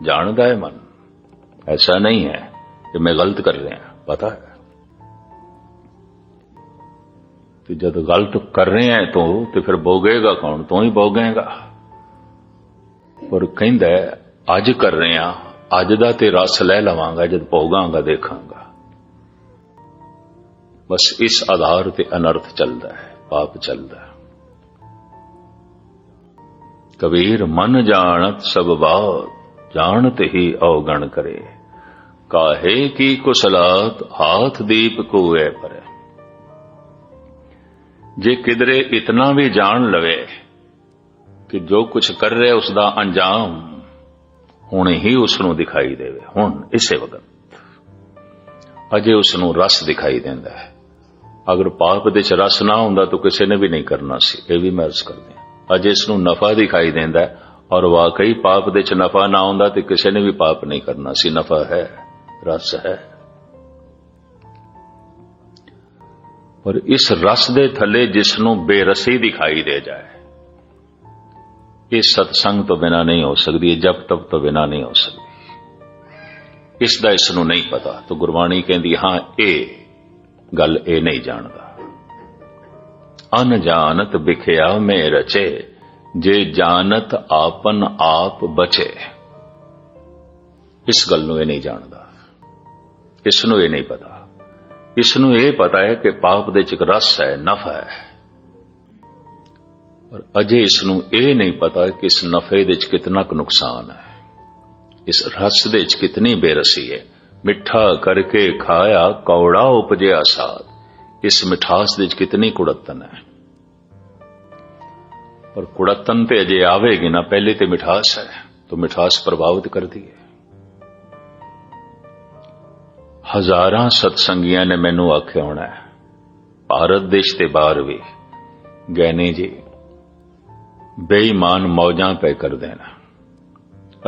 ਜਾਣਦਾ ਹੈ ਮਨ ਐਸਾ ਨਹੀਂ ਹੈ ਕਿ ਮੈਂ ਗਲਤ ਕਰ ਰਿਹਾ ਪਤਾ ਹੈ ਤੇ ਜਦ ਗਲਤ ਕਰ ਰਹੇ ਹੈ ਤੂੰ ਤੇ ਫਿਰ ਭੋਗੇਗਾ ਕੌਣ ਤੂੰ ਹੀ ਭੋਗੇਗਾ ਪਰ ਕਹਿੰਦਾ ਅੱਜ ਕਰ ਰਿਹਾ ਅੱਜ ਦਾ ਤੇ ਰਸ ਲੈ ਲਵਾਂਗਾ ਜਦ ਭੋਗਾਂਗਾ ਦੇਖਾਂਗਾ ਬਸ ਇਸ ਆਧਾਰ ਤੇ ਅਨਰਥ ਚੱਲਦਾ ਹੈ ਪਾਪ ਚੱਲਦਾ ਹੈ ਕਬੀਰ ਮਨ ਜਾਣਤ ਸਭ ਬਾਤ ਜਾਣਤ ਹੀ ਔਗਣ ਕਰੇ। ਕਾਹੇ ਕੀ ਕੁਸਲਾਤ ਹਾਥ ਦੀਪ ਕੋਏ ਪਰੇ। ਜੇ ਕਿਦਰੇ ਇਤਨਾ ਵੀ ਜਾਣ ਲਵੇ ਕਿ ਜੋ ਕੁਝ ਕਰ ਰਿਹਾ ਉਸ ਦਾ ਅੰਜਾਮ ਹੁਣ ਹੀ ਉਸ ਨੂੰ ਦਿਖਾਈ ਦੇਵੇ। ਹੁਣ ਇਸੇ ਵਕਤ ਅਜੇ ਉਸ ਨੂੰ ਰਸ ਦਿਖਾਈ ਦਿੰਦਾ ਹੈ। ਅਗਰ ਪਾਪ ਦੇ ਚ ਰਸ ਨਾ ਹੁੰਦਾ ਤਾਂ ਕਿਸੇ ਨੇ ਵੀ ਨਹੀਂ ਕਰਨਾ ਸੀ। ਇਹ ਵੀ ਮੈਂ ਅਰਜ਼ ਕਰਦੇ ਅਜੇ ਇਸ ਨੂੰ ਨਫਾ ਦਿਖਾਈ ਦਿੰਦਾ ਹੈ। ਔਰ ਵਾਕਈ ਪਾਪ ਦੇ ਚ ਨਫਾ ਨਾ ਆਉਂਦਾ ਤੇ ਕਿਸੇ ਨੇ ਵੀ ਪਾਪ ਨਹੀਂ ਕਰਨਾ, ਸੀ ਨਫਾ ਹੈ, ਰਸ ਹੈ। ਔਰ ਇਸ ਰਸ ਦੇ ਥੱਲੇ ਜਿਸ ਨੂੰ ਬੇਰਸੀ ਦਿਖਾਈ ਦੇ ਜਾਏ, ਇਹ ਸਤਸੰਗ ਤੋਂ ਬਿਨਾ ਨਹੀਂ ਹੋ ਸਕਦੀ, ਇਹ ਜਪ ਤਪ ਤੋਂ ਬਿਨਾ ਨਹੀਂ ਹੋ ਸਕਦੀ। ਇਸ ਦਾ ਇਸ ਨੂੰ ਨਹੀਂ ਪਤਾ, ਤਾਂ ਗੁਰਬਾਣੀ ਕਹਿੰਦੀ, ਹਾਂ, ਇਹ ਗੱਲ ਇਹ ਨਹੀਂ ਜਾਣਦਾ। ਅਨਜਾਨਤ ਵਿਖਿਆ ਮੇ ਰਚੇ ਜੇ ਜਾਣਤ ਆਪਨ ਆਪ ਬਚੇ। ਇਸ ਗੱਲ ਨੂੰ ਇਹ ਨਹੀਂ ਜਾਣਦਾ। ਇਸ ਨੂੰ ਇਹ ਨਹੀਂ ਪਤਾ। ਇਸ ਨੂੰ ਇਹ ਪਤਾ ਹੈ ਕਿ ਪਾਪ ਦੇ ਚ ਇੱਕ ਰਸ ਹੈ, ਨਫਾ ਹੈ। ਪਰ ਅਜੇ ਇਸ ਨੂੰ ਇਹ ਨਹੀਂ ਪਤਾ ਕਿ ਇਸ ਨਫੇ ਦੇ ਚ ਕਿੰਨਾ ਕੁ ਨੁਕਸਾਨ ਹੈ। ਇਸ ਰਸ ਦੇ ਚ ਕਿਤਨੀ ਬੇਰਸੀ ਹੈ। ਮਿੱਠਾ ਕਰਕੇ ਖਾਇਆ, ਕੌੜਾ ਉਪਜਿਆ ਸਾਦ ਇਸ ਮਿਠਾਸ ਦੇ ਚ ਕਿਤਨੀ ਕੁੜਤਨ ਹੈ। ਪਰ ਕੁੜਤਨ ਤੇ ਅਜੇ ਆਵੇਗੀ ਨਾ, ਪਹਿਲੇ ਤੇ ਮਿਠਾਸ ਹੈ, ਤਾਂ ਮਿਠਾਸ ਪ੍ਰਭਾਵਿਤ ਕਰਦੀ ਹੈ। ਹਜ਼ਾਰਾਂ ਸਤਸੰਗੀਆਂ ਨੇ ਮੈਨੂੰ ਆਖਿਆ ਹੋਣਾ ਹੈ, ਭਾਰਤ ਦੇਸ਼ ਤੇ ਬਾਹਰ ਵੀ ਗੈਨੇ ਜੀ, ਬੇਈਮਾਨ ਮੌਜਾਂ ਪੈ ਕਰ ਦੇਣਾ।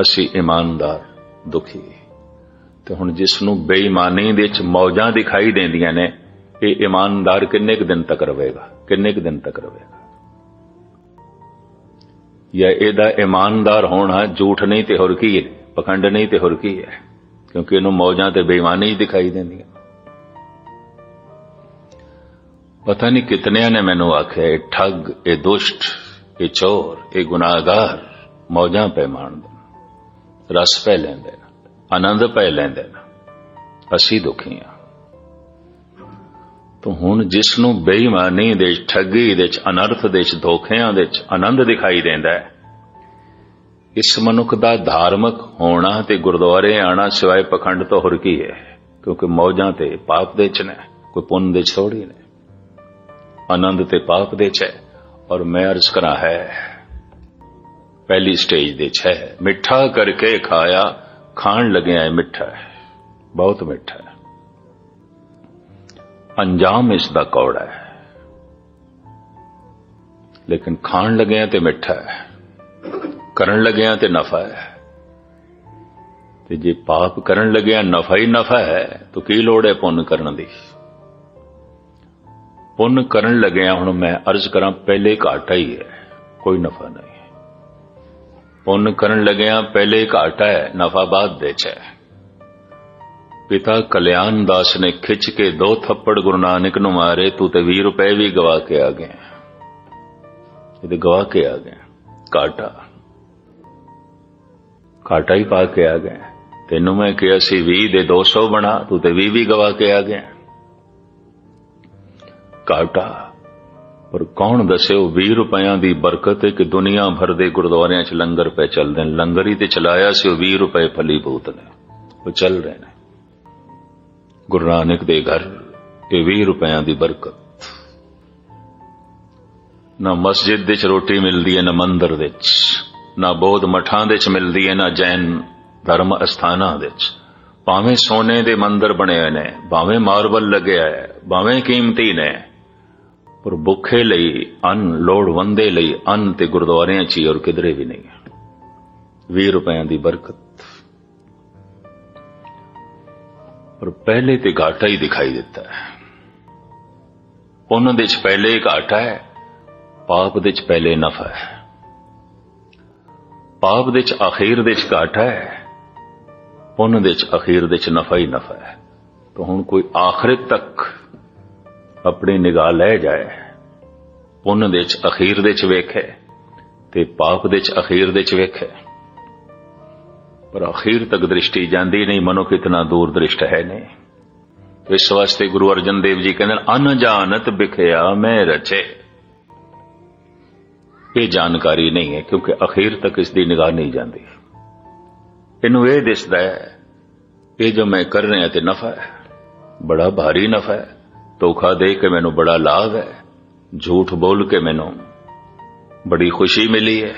ਅਸੀਂ ਇਮਾਨਦਾਰ, ਦੁਖੀ, ਤੇ ਹੁਣ ਜਿਸ ਨੂੰ ਬੇਈਮਾਨੀ ਦੇ ਵਿੱਚ ਮੌਜਾਂ ਦਿਖਾਈ ਦਿੰਦੀਆਂ ਨੇ, ਇਹ ਇਮਾਨਦਾਰ ਕਿੰਨੇ ਕੁ ਦਿਨ ਤੱਕ ਰਹੇਗਾ, ਕਿੰਨੇ ਕੁ ਦਿਨ ਤੱਕ ਰਹੇਗਾ? ਜਾਂ ਇਹਦਾ ਇਮਾਨਦਾਰ ਹੋਣਾ ਝੂਠ ਨਹੀਂ ਤੇ ਹੋਰ ਕੀ ਹੈ? ਪਖੰਡ ਨਹੀਂ ਤੇ ਹੋਰ ਕੀ ਹੈ? ਕਿਉਂਕਿ ਇਹਨੂੰ ਮੌਜਾਂ ਤੇ ਬੇਈਮਾਨੀ ਹੀ ਦਿਖਾਈ ਦਿੰਦੀਆਂ ਪਤਾ ਨਹੀਂ ਕਿਤਨਿਆਂ ਨੇ ਮੈਨੂੰ ਆਖਿਆ, ਇਹ ਠੱਗ, ਇਹ ਦੁਸ਼ਟ, ਇਹ ਚੋਰ, ਇਹ ਗੁਨਾਹਗਾਰ ਮੌਜਾਂ ਪੈ ਮਾਣਦੇ ਰਸ ਪੈ ਲੈਂਦੇ ਨੇ, ਆਨੰਦ ਪੈ ਲੈਂਦੇ ਨੇ। ਅਸੀਂ ਦੁਖੀ ਹਾਂ। ਤੋ ਹੁਣ ਜਿਸ ਨੂੰ ਬੇਈਮਾਨੀ ਦੇ ਠੱਗੀ ਦੇ ਵਿੱਚ, ਅਨਰਥ ਦੇ ਵਿੱਚ, ਧੋਖਿਆਂ ਦੇ ਵਿੱਚ ਆਨੰਦ ਦਿਖਾਈ ਦਿੰਦਾ ਹੈ ਇਸ ਮਨੁੱਖ ਦਾ ਧਾਰਮਿਕ ਹੋਣਾ ਤੇ ਗੁਰਦੁਆਰੇ ਆਣਾ ਸਿਵਾਏ ਪਖੰਡ ਤੋਂ ਹੋਰ ਕੀ ਹੈ? ਕਿਉਂਕਿ ਮੌਜਾਂ ਤੇ ਪਾਪ ਦੇ ਚ ਨੇ ਕੋਈ ਪੁੰਨ ਦੇ ਛੋੜੀ ਨੇ। ਆਨੰਦ ਤੇ ਪਾਪ ਦੇ ਚ ਹੈ ਔਰ ਮੈਂ ਅਰਜ਼ ਕਰਾਂ ਹੈ ਪਹਿਲੀ ਸਟੇਜ ਦੇ ਚ ਹੈ। ਮਿੱਠਾ ਕਰਕੇ ਖਾਇਆ ਖਾਣ ਲੱਗਿਆ ਹੈ ਮਿੱਠਾ ਹੈ ਬਹੁਤ ਮਿੱਠਾ ਹੈ। ਅੰਜਾਮ ਇਸ ਦਾ ਕੌੜਾ ਹੈ। ਲੇਕਿਨ ਖਾਣ ਲੱਗਿਆ ਤੇ ਮਿੱਠਾ ਹੈ। ਕਰਨ ਲੱਗਿਆ ਤੇ ਨਫਾ ਹੈ। ਤੇ ਜੇ ਪਾਪ ਕਰਨ ਲੱਗਿਆ ਨਫਾ ਹੀ ਨਫਾ ਹੈ, ਤਾਂ ਕੀ ਲੋੜ ਹੈ ਪੁੰਨ ਕਰਨ ਦੀ? ਪੁੰਨ ਕਰਨ ਲੱਗਿਆ ਹੁਣ ਮੈਂ ਅਰਜ਼ ਕਰਾਂ, ਪਹਿਲੇ ਘਾਟਾ ਹੀ ਹੈ, ਕੋਈ ਨਫਾ ਨਹੀਂ। ਪੁੰਨ ਕਰਨ ਲੱਗਿਆ ਪਹਿਲੇ ਘਾਟਾ ਹੈ, ਨਫਾ ਬਾਅਦ ਦੇ ਚ ਹੈ। ਪਿਤਾ ਕਲਿਆਣ ਦਾਸ ਨੇ ਖਿੱਚ ਕੇ ਦੋ ਥੱਪੜ ਗੁਰੂ ਨਾਨਕ ਨੂੰ ਮਾਰੇ, ਤੂੰ ਤੇ 20 ਰੁਪਏ ਵੀ ਗਵਾ ਕੇ ਆ ਗਿਆ ਇਹਦੇ ਗਵਾ ਕੇ ਆ ਗਿਆ ਕਾਟਾ। ਕਾਟਾ ਹੀ ਪਾ ਕੇ ਆ ਗਿਆ ਤੈਨੂੰ ਮੈਂ ਕਿਹਾ ਸੀ 20 ਦੇ 200 ਬਣਾ, ਤੂੰ ਤੇ 20 ਵੀ ਗਵਾ ਕੇ ਆ ਗਿਆ ਕਾਟਾ। ਪਰ ਕੌਣ ਦੱਸੇ ਉਹ 20 ਰੁਪਇਆਂ ਦੀ ਬਰਕਤ ਹੈ ਕਿ ਦੁਨੀਆ ਭਰ ਦੇ ਗੁਰਦੁਆਰਿਆਂ 'ਚ ਲੰਗਰ ਪੈ ਚੱਲਦੇ ਨੇ। ਲੰਗਰ ਹੀ ਤੇ ਚਲਾਇਆ ਸੀ ਉਹ 20 ਰੁਪਏ ਫਲੀ ਭੂਤ ਨੇ। ਉਹ ਚੱਲ ਰਹੇ ਨੇ। ਗੁਰੂ ਨਾਨਕ ਦੇ ਘਰ, ਇਹ 20 ਰੁਪਇਆਂ ਦੀ ਬਰਕਤ। ਨਾ ਮਸਜਿਦ ਦੇ ਚ ਰੋਟੀ ਮਿਲਦੀ ਹੈ, ਨਾ ਮੰਦਰ ਦੇ ਚ ਨਾ ਬੋਧ ਮਠਾਂ ਦੇ ਚ ਮਿਲਦੀ ਹੈ, ਨਾ ਜੈਨ ਧਰਮ ਅਸਥਾਨਾਂ ਦੇ ਚ ਭਾਵੇਂ ਸੋਨੇ ਦੇ ਮੰਦਰ ਬਣੇ ਹੋਏ ਨੇ, ਭਾਵੇਂ ਮਾਰਬਲ ਲੱਗਿਆ ਹੈ, ਭਾਵੇਂ ਕੀਮਤੀ ਨੇ, ਪਰ ਭੁੱਖੇ ਲਈ, ਅੰਨ ਲੋੜਵੰਦੇ ਲਈ, ਅੰਨ ਤੇ ਗੁਰਦੁਆਰਿਆਂ ਚ ਹੀ ਔਰ ਕਿਧਰੇ ਵੀ ਨਹੀਂ। 20 ਰੁਪਇਆਂ ਦੀ ਬਰਕਤ। ਪਰ ਪਹਿਲੇ ਤੇ ਘਾਟਾ ਹੀ ਦਿਖਾਈ ਦਿੱਤਾ ਹੈ ਉਹਨਾਂ ਦੇ ਚ ਪਹਿਲੇ ਘਾਟਾ ਹੈ ਪਾਪ ਦੇ ਚ ਪਹਿਲੇ ਨਫਾ ਹੈ ਪਾਪ ਦੇ ਚ ਅਖੀਰ ਦੇ ਚ ਘਾਟਾ ਹੈ ਪੁੰਨ ਦੇ ਚ ਅਖੀਰ ਦੇ ਚ ਨਫਾ ਹੀ ਨਫਾ ਹੈ ਤਾਂ ਹੁਣ ਕੋਈ ਆਖਿਰਤ ਤੱਕ ਆਪਣੀ ਨਿਗਾਹ ਲੈ ਜਾਏ ਪੁੰਨ ਦੇ ਚ ਅਖੀਰ ਦੇ ਚ ਵੇਖੇ ਤੇ ਪਾਪ ਦੇ ਚ ਅਖੀਰ ਦੇ ਚ ਵੇਖੇ ਪਰ ਅਖੀਰ ਤੱਕ ਦ੍ਰਿਸ਼ਟੀ ਜਾਂਦੀ ਨਹੀਂ, ਮਨੁੱਖ ਇਤਨਾ ਦੂਰ ਦ੍ਰਿਸ਼ਟ ਹੈ ਨਹੀਂ। ਇਸ ਵਾਸਤੇ ਗੁਰੂ ਅਰਜਨ ਦੇਵ ਜੀ ਕਹਿੰਦੇ ਅਨਜਾਨਤ ਬਿਖਿਆ ਮੈਂ ਰਚੇ। ਇਹ ਜਾਣਕਾਰੀ ਨਹੀਂ ਹੈ, ਕਿਉਂਕਿ ਅਖੀਰ ਤੱਕ ਇਸ ਦੀ ਨਿਗਾਹ ਨਹੀਂ ਜਾਂਦੀ। ਇਹਨੂੰ ਇਹ ਦਿਸਦਾ ਹੈ, ਇਹ ਜੋ ਮੈਂ ਕਰ ਰਿਹਾ ਤੇ ਨਫਾ ਹੈ, ਬੜਾ ਭਾਰੀ ਨਫਾ ਹੈ। ਧੋਖਾ ਦੇ ਕੇ ਮੈਨੂੰ ਬੜਾ ਲਾਭ ਹੈ, ਝੂਠ ਬੋਲ ਕੇ ਮੈਨੂੰ ਬੜੀ ਖੁਸ਼ੀ ਮਿਲੀ ਹੈ,